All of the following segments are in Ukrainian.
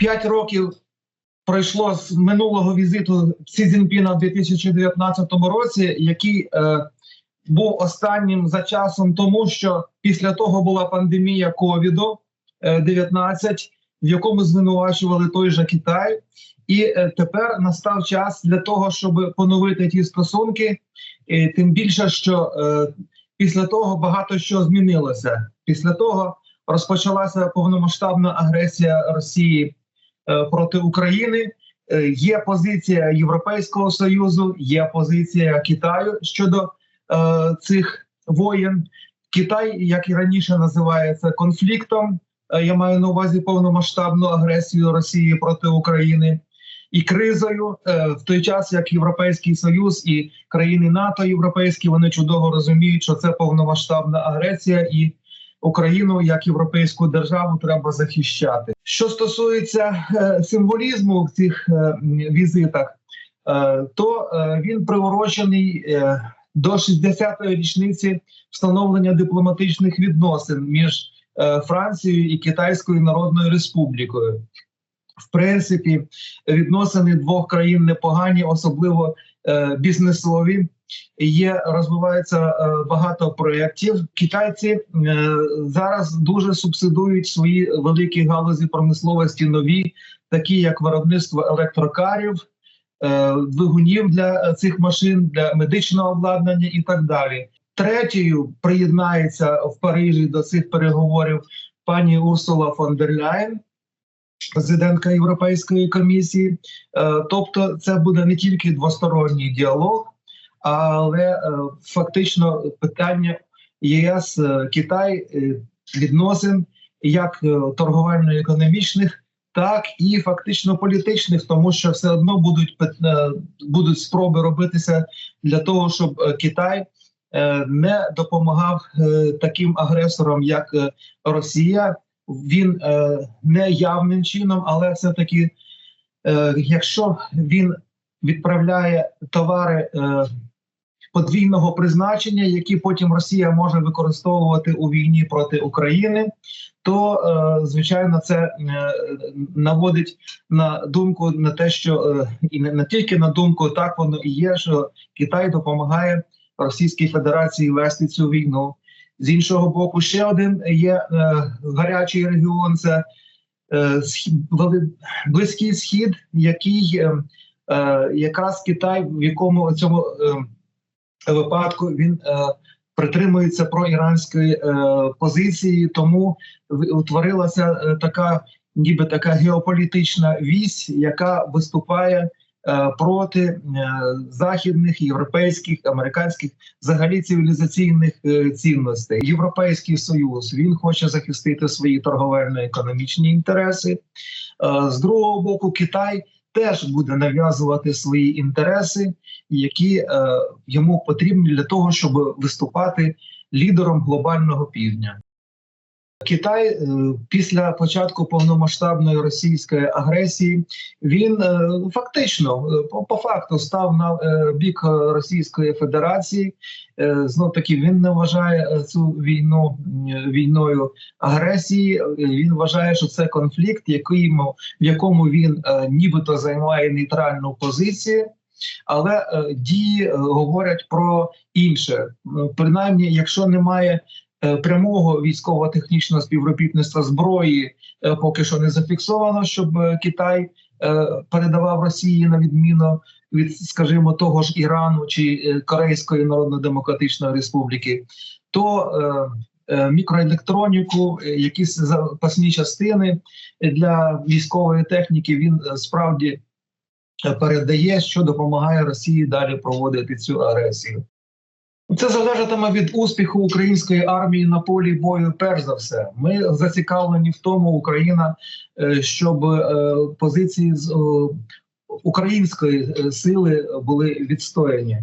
П'ять років пройшло з минулого візиту Сі Цзіньпіна в 2019 році, який е, був останнім за часом, тому що після того була пандемія ковіду 19 в якому звинувачували той же Китай, і е, тепер настав час для того, щоб поновити ті стосунки. І тим більше, що е, після того багато що змінилося. Після того розпочалася повномасштабна агресія Росії е, проти України. Е, Є позиція Європейського союзу, є позиція Китаю щодо е, цих воєн. Китай, як і раніше, називається конфліктом. Е, Я маю на увазі повномасштабну агресію Росії проти України і кризою е, в той час, як Європейський Союз і країни НАТО європейські вони чудово розуміють, що це повномасштабна агресія, і Україну як європейську державу треба захищати. Що стосується е, символізму в цих е, візитах, е, то він приурочений до 60-ї річниці встановлення дипломатичних відносин між Францією і Китайською Народною Республікою. В принципі, відносини двох країн непогані, особливо бізнесові. Є розвивається е, багато проєктів. Китайці е, зараз дуже субсидують свої великі галузі промисловості нові, такі як виробництво електрокарів, е, двигунів для цих машин, для медичного обладнання і так далі. Третьою приєднається в Парижі до цих переговорів пані Урсула фон дер Ляйн, президентка Європейської комісії. Е, Тобто, це буде не тільки двосторонній діалог, але е, фактично питання ЄС е, Китай відносин як торговельно-економічних, так і фактично політичних, тому що все одно будуть будуть спроби робитися для того, щоб Китай не допомагав таким агресорам, як Росія. Він е, не явним чином, але все таки, е, якщо він відправляє товари е, подвійного призначення, які потім Росія може використовувати у війні проти України, то е, звичайно це е, наводить на думку на те, що е, і не, не тільки на думку, так воно і є, що Китай допомагає Російській Федерації вести цю війну. З іншого боку, ще один є е, гарячий регіон це е, Близький Схід, який е, е, якраз Китай, в якому цьому е, випадку він е, притримується проіранської е, позиції, тому утворилася е, така, ніби така геополітична вісь, яка виступає проти е, західних, європейських, американських взагалі цивілізаційних е, цінностей. Європейський союз він хоче захистити свої торговельно-економічні інтереси. Е, З другого боку, Китай теж буде нав'язувати свої інтереси, які е, йому потрібні для того, щоб виступати лідером глобального півдня. Китай е, після початку повномасштабної російської агресії він е, фактично е, по, факту став на бік Російської Федерації. Знов таки він не вважає цю війну війною агресії. Він вважає, що це конфлікт, який в якому він нібито займає нейтральну позицію. Але дії говорять про інше. Принаймні, якщо немає прямого військово-технічного співробітництва зброї, е, поки що не зафіксовано, щоб е, Китай е, передавав Росії на відміну від, скажімо, того ж Ірану чи е, Корейської Народно-Демократичної Республіки, то е, е, мікроелектроніку, е, якісь запасні частини для військової техніки він е, справді е, передає, що допомагає Росії далі проводити цю агресію. Це залежатиме від успіху української армії на полі бою. Перш за все, ми зацікавлені в тому, Україна, е, щоб е, позиції з е, української сили були відстояні.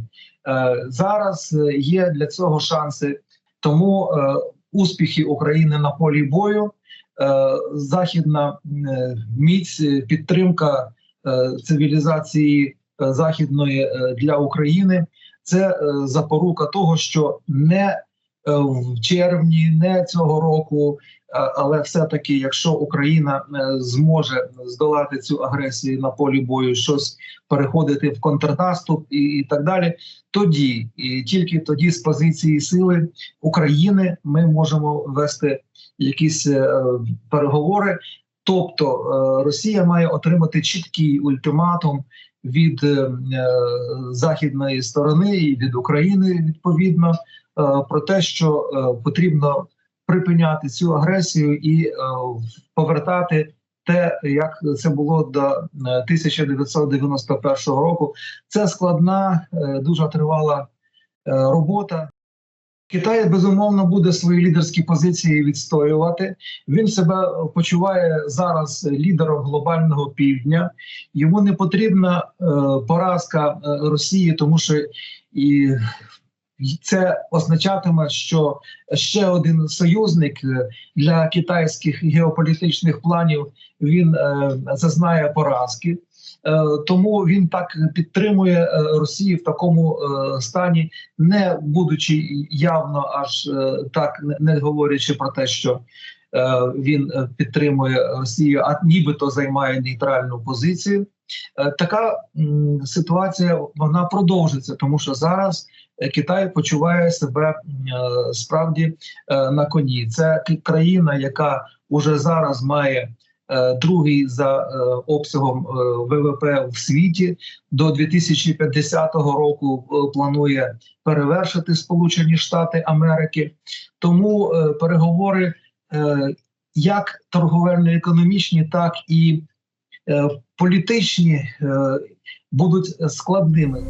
Зараз є для цього шанси, тому успіхи України на полі бою, західна міць, підтримка цивілізації західної для України це е, запорука того, що не е, в червні, не цього року, але все-таки, якщо Україна е, зможе здолати цю агресію на полі бою, щось переходити в контрнаступ і, і так далі, тоді і тільки тоді з позиції сили України ми можемо вести якісь е, переговори. Тобто е, Росія має отримати чіткий ультиматум від е, західної сторони і від України відповідно е, про те, що потрібно припиняти цю агресію і повертати те, як це було до е, 1991 року. Це складна, дуже тривала робота. Китай безумовно буде свої лідерські позиції відстоювати. Він себе почуває зараз лідером глобального півдня. Йому не потрібна е, поразка е, Росії, тому що і це означатиме, що ще один союзник е, для китайських геополітичних планів він е, зазнає поразки. Е, Тому він так підтримує е, Росію в такому е, стані, не будучи явно аж так, не- говорячи про те, що він підтримує Росію, а нібито займає нейтральну позицію. Така ситуація вона продовжиться, тому що зараз Китай почуває себе справді на коні. Це країна, яка уже зараз має другий за е, обсягом е, ВВП в світі. До 2050 року е, планує перевершити Сполучені Штати Америки. Тому е, переговори е, як торговельно-економічні, так і е, політичні е, будуть складними.